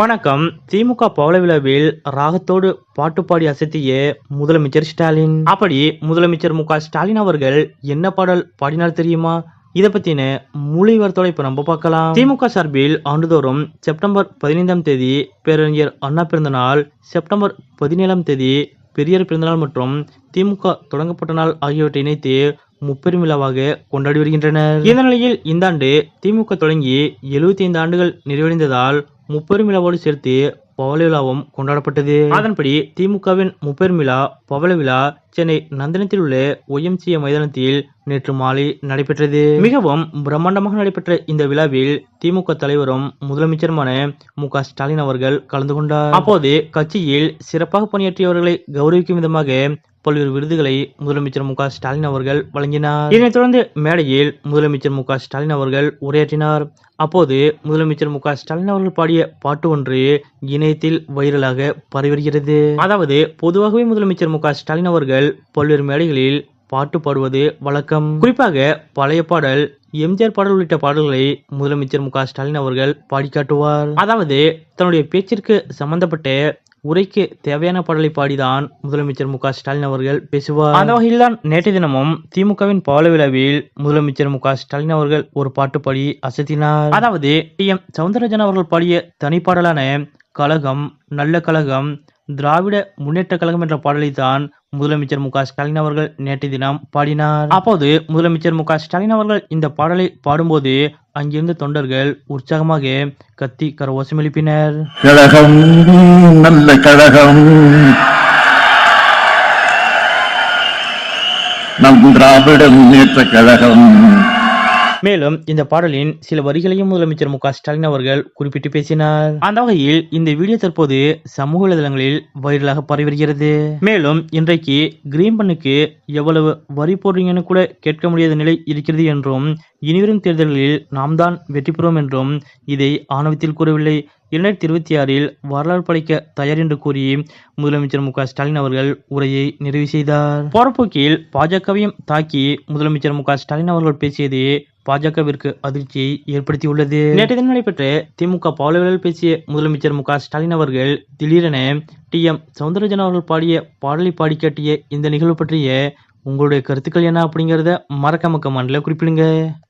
வணக்கம். திமுக பவள விழாவில் ராகத்தோடு பாட்டு பாடி அசத்திய முதலமைச்சர் ஸ்டாலின். அப்படி முதலமைச்சர் மு ஸ்டாலின் அவர்கள் என்ன பாடல் பாடினார் தெரியுமா? இத பத்தின முழு விவரத்தோட இப்ப நம்ம பார்க்கலாம். திமுக சார்பில் ஆண்டுதோறும் செப்டம்பர் பதினைந்தாம் தேதி பேரறிஞர் அண்ணா பிறந்த நாள் செப்டம்பர் பதினேழாம் தேதி பெரியார் பிறந்தநாள் மற்றும் திமுக தொடங்கப்பட்ட நாள் ஆகியவற்றை இணைத்து முப்பெரும் விழாவாக கொண்டாடி வருகின்றனர். இந்த நிலையில் இந்த ஆண்டு திமுக தொடங்கி 75 ஐந்து ஆண்டுகள் நிறைவடைந்ததால் முப்பெரும் விழாவோடு சேர்த்து பவள விழாவும் கொண்டாடப்பட்டது. அதன்படி திமுகவின் முப்பெரும் விழா பவள விழா சென்னை நந்தனத்தில் உள்ள ஒய்எம்சிஏ மைதானத்தில் நேற்று மாலை நடைபெற்றது. மிகவும் பிரம்மாண்டமாக நடைபெற்ற இந்த விழாவில் திமுக தலைவரும் முதலமைச்சருமான மு க ஸ்டாலின் அவர்கள் கலந்து கொண்டார். அப்போது கட்சியில் சிறப்பாக பணியாற்றியவர்களை கௌரவிக்கும் விதமாக பல்வேறு விருதுகளை முதலமைச்சர் மு ஸ்டாலின் அவர்கள் வழங்கினார். இதனைத் தொடர்ந்து மேடையில் முதலமைச்சர் மு ஸ்டாலின் அவர்கள் உரையாற்றினார். அப்போது முதலமைச்சர் மு ஸ்டாலின் அவர்கள் பாடிய பாட்டு ஒன்று இணையத்தில் வைரலாக பரவி வருகிறது அதாவது பொதுவாகவே முதலமைச்சர் மு ஸ்டாலின் அவர்கள் பல்வேறு மேடைகளில் பாட்டு பாடுவது வழக்கம். குறிப்பாக பழைய பாடல் எம்ஜிஆர் பாடல் உள்ளிட்ட பாடல்களை முதலமைச்சர் மு ஸ்டாலின் அவர்கள் பாடி காட்டுவார் அதாவது தன்னுடைய பேச்சிற்கு சம்பந்தப்பட்ட உரைக்கு தேவையான பாடலை பாடிதான் முதலமைச்சர் மு ஸ்டாலின் அவர்கள் பேசுவார். அந்த வகையில்தான் நேற்று தினமும் திமுகவின் பால விழாவில் முதலமைச்சர் மு ஸ்டாலின் அவர்கள் ஒரு பாட்டு பாடி அசத்தினார். அதாவது டி எம் சவுந்தரராஜன் அவர்கள் பாடிய தனிப்பாடலான கழகம் நல்ல கழகம் திராவிட முன்னேற்ற கழகம் என்ற பாடலை தான் முதலமைச்சர் மு க ஸ்டாலின் அவர்கள் நேற்று தினம் பாடினார். அப்போது முதலமைச்சர் மு க ஸ்டாலின் அவர்கள் இந்த பாடலை பாடும்போது அங்கிருந்த தொண்டர்கள் உற்சாகமாக கத்தி கரவோசம் எழுப்பினர் கழகம் நல்ல கழகம். நம் திராவிட முன்னேற்ற கழகம். மேலும் இந்த பாடலின் சில வரிகளையும் முதலமைச்சர் மு ஸ்டாலின் அவர்கள் குறிப்பிட்டு பேசினார். அந்த வகையில் இந்த வீடியோ தற்போது சமூக வலைதளங்களில் வைரலாக பரவி வருகிறது. மேலும் இன்றைக்கு கிரீன் பண்ணுக்கு எவ்வளவு வரி போடுறீங்கன்னு கூட கேட்க முடியாத நிலை இருக்கிறது என்றும் இனிவரும் தேர்தல்களில் நாம் தான் வெற்றி பெறுவோம் என்றும் இதை ஆணவத்தில் கூறவில்லை. இரண்டாயிரத்தி இருபத்தி ஆறில் வரலாறு படைக்க தயார் என்று கூறி முதலமைச்சர் மு ஸ்டாலின் அவர்கள் உரையை நிறைவு செய்தார். போறப்போக்கில் பாஜகவையும் தாக்கி முதலமைச்சர் மு ஸ்டாலின் அவர்கள் பேசியது பாஜகவிற்கு அதிர்ச்சியை ஏற்படுத்தியுள்ளது. நேற்று தினம் நடைபெற்ற திமுக பாவலவில் பேசிய முதலமைச்சர் மு ஸ்டாலின் அவர்கள் திடீரென டி எம் சவுந்தரராஜன் அவர்கள் பாடிய பாடலை பாடி காட்டிய இந்த நிகழ்வு பற்றிய உங்களுடைய கருத்துக்கள் என்ன அப்படிங்கிறத மறக்காம கமெண்ட்ல குறிப்பிடுங்க.